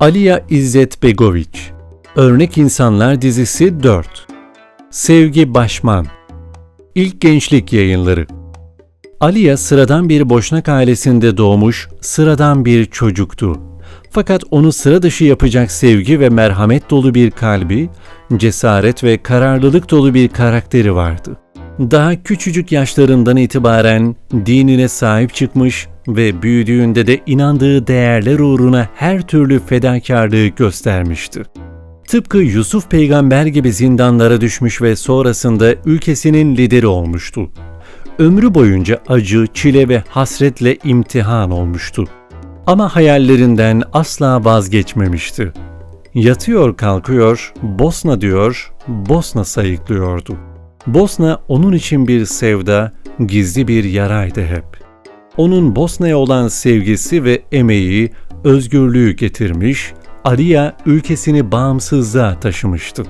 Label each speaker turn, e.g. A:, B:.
A: Aliya İzzet Begoviç Örnek İnsanlar dizisi 4 Sevgi Başman İlk Gençlik Yayınları Aliya sıradan bir boşnak ailesinde doğmuş, sıradan bir çocuktu. Fakat onu sıra dışı yapacak sevgi ve merhamet dolu bir kalbi, cesaret ve kararlılık dolu bir karakteri vardı. Daha küçücük yaşlarından itibaren dinine sahip çıkmış ve büyüdüğünde de inandığı değerler uğruna her türlü fedakarlığı göstermişti. Tıpkı Yusuf peygamber gibi zindanlara düşmüş ve sonrasında ülkesinin lideri olmuştu. Ömrü boyunca acı, çile ve hasretle imtihan olmuştu. Ama hayallerinden asla vazgeçmemişti. Yatıyor kalkıyor, Bosna diyor, Bosna sayıklıyordu. Bosna onun için bir sevda, gizli bir yaraydı hep. Onun Bosna'ya olan sevgisi ve emeği özgürlüğü getirmiş, Aliya ülkesini bağımsızlığa taşımıştı.